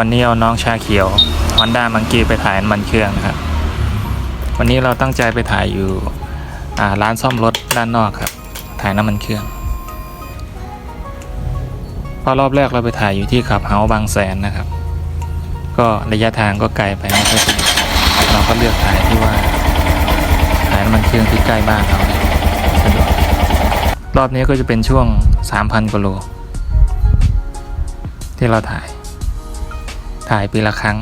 วันนี้เอาน้องชาเขียวฮอนด้ามังกี้ไปถ่ายน้ำมันเครื่องนะครับ วันนี้เราตั้งใจไปถ่ายอยู่ร้านซ่อมรถด้านนอกครับ ถ่ายน้ำมันเครื่องพราะรอบแรกเราไปถ่ายอยู่ที่ขับเฮาส์บางแสนนะครับ ก็ระยะทางก็ไกลไปไม่ค่อยสะดวกเราก็เลือกถ่ายที่ว่าถ่ายน้ำมันเครื่องที่ใกล้บ้านเราสะดวกรอบนี้ก็จะเป็นช่วง 3,000กิโลที่เราถ่าย ถ่ายปีละครั้ง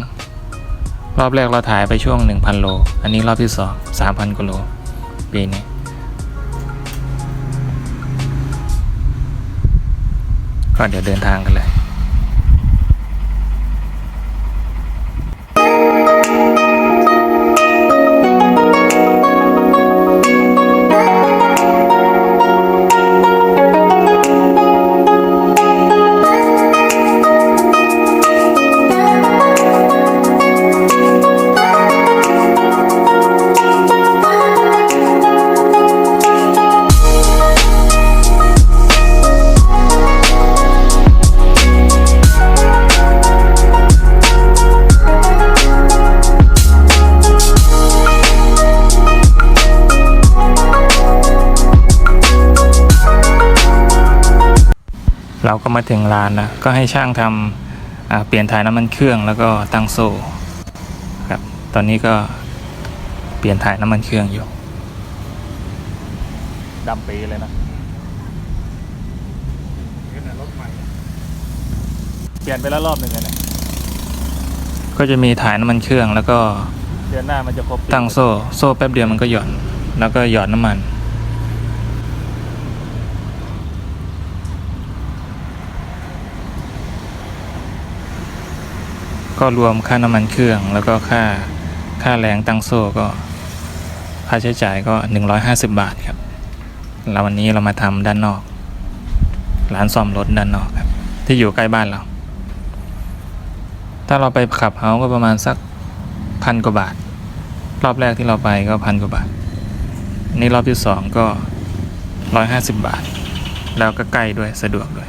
รอบแรกเราถ่ายไปช่วง 1,000 โล อันนี้รอบที่2 3,000กิโลปีนี้ก็เดี๋ยวเดินทางกันเลย เราก็มาถึงร้านนะก็ให้ช่างทำอ่าเปลี่ยนถ่ายน้ำมันเครื่องแล้วก็ตั้งโซ่ครับตอนนี้ก็เปลี่ยนถ่ายน้ำมันเครื่องอยู่ดำปีเลยนะเปลี่ยนไปแล้วรอบหนึ่งเลยนะก็จะมีถ่ายน้ำมันเครื่องแล้วก็เดือนหน้ามันจะครบตั้งโซ่ โซ่แป๊บเดียวมันก็หย่อน แล้วก็หยอดน้ำมัน ก็รวมค่าน้ำมันเครื่อง แล้วก็ค่าค่าแรงตั้งโซ่ก็ ค่าใช้จ่ายก็ 150 บาทครับแล้ววันนี้เรามาทำด้านนอก ร้านซ่อมรถด้านนอกครับ ที่อยู่ใกล้บ้านเรา ถ้าเราไปขับเฮาก็ประมาณสักพันกว่าบาท รอบแรกที่เราไปก็พันกว่าบาท นี่รอบที่สองก็ร้อยห้าสิบบาท แล้วก็ใกล้ด้วยสะดวกด้วย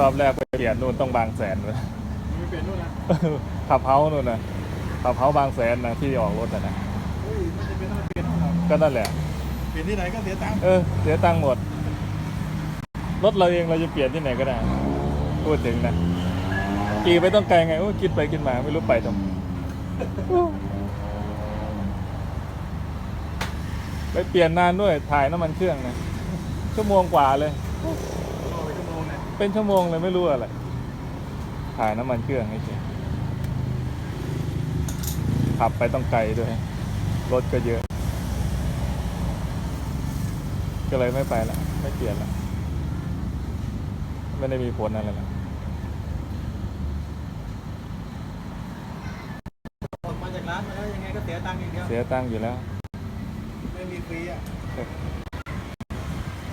รอบแรกไปเปลี่ยนนู่นต้องบางแสนเลยไม่เปลี่ยนนู่นนะขับเฮาส์นู่นนะขับเฮาส์บางแสนนะที่ออกรถนะนะเฮ้ยไม่จำเป็นต้องเปลี่ยนห้องหรอกก็นั่นแหละเปลี่ยนที่ไหนก็เสียตังค์เออเสียตังค์หมดรถเราเองเราจะเปลี่ยนที่ไหนก็ได้พูดถึงนะขี่ไปต้องไกลไงโอ้คิดไปคิดมาไม่รู้ไปตรงไปเปลี่ยนนานด้วยถ่ายน้ำมันเครื่องนะชั่วโมงกว่าเลย เป็นชั่วโมงเลยไม่รู้อะไร ถ่ายน้ำมันเครื่องไอ้เฉยขับไปต้องไกลด้วย รถก็เยอะ ก็เลยไม่ไปละ ไม่เปลี่ยนละ ไม่ได้มีผลอะไรหรอกออกมาจากร้านมาแล้วยังไงก็เสียตังค์อย่างเดียว เสียตังค์อยู่แล้ว ไม่มีฟรีอะ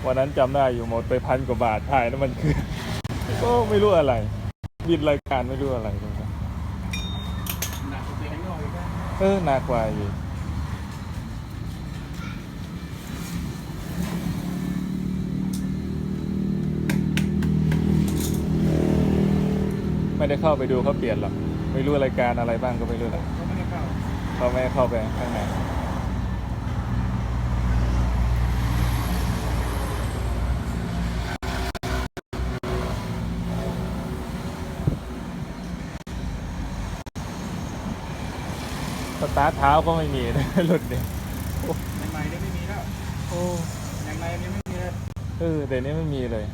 วันนั้นจำได้อยู่หมดไปพันกว่าบาทถ่ายน้ำมันเครื่อง ก็ไม่รู้อะไร บินรายการไม่รู้อะไรเลยนะหนักกว่าเปลี่ยนข้างนอกอีกนะเออหนักกว่าอยู่ไม่ได้เข้าไปดูเขาเปลี่ยนหรอกไม่รู้รายการอะไรบ้างก็ไม่รู้หรอกเขาไม่ได้เข้าเขาไม่เข้าไปข้างใน สตาร์ทเท้าก็ไม่มีนะรุ่นนี้ใหม่ๆเนี่ยไม่มีแล้วโอ้อย่างไรเนี่ยไม่มีเลยเออเดี๋ยวนี้ไม่มีเลย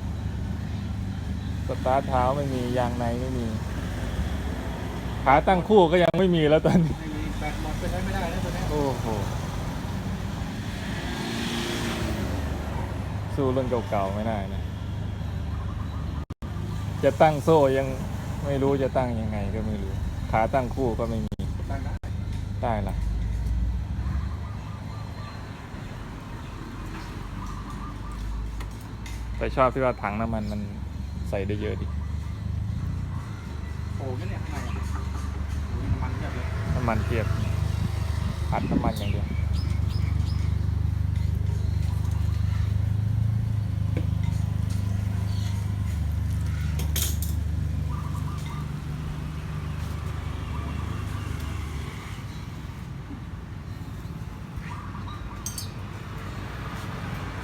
สตาร์ทเท้าไม่มียางในไม่มี ขาตั้งคู่ก็ยังไม่มีแล้วตอนนี้ไม่มีแบตหมดไปใช้ไม่ได้นะตัวเนี้ยโอ้โหสู้รุ่นเก่าๆไม่ได้นะ จะตั้งโซ่ยังไม่รู้จะตั้งยังไงก็ไม่รู้ ขาตั้งคู่ก็ไม่มีตั้งได้ ได้ละแต่ชอบที่ว่าถังน้ำมันมันใส่ได้เยอะดิโอ้ยเนี่ยข้างในอะโอ้ยมันเทียบเลยน้ำมันเทียบอัดน้ำมันอย่างเดียว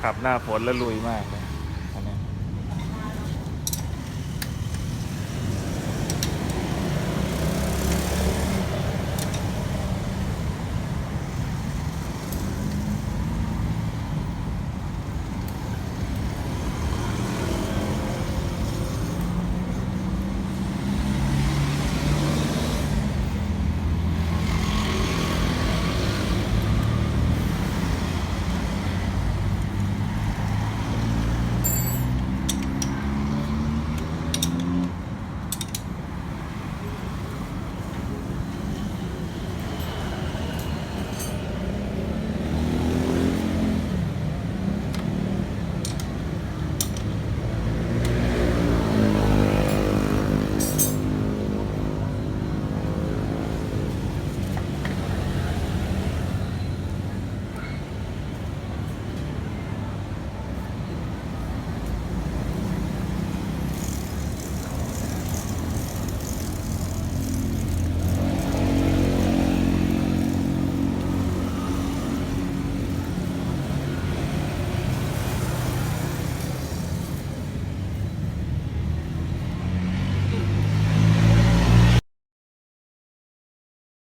ขับหน้าฝนแล้วลุยมากเลย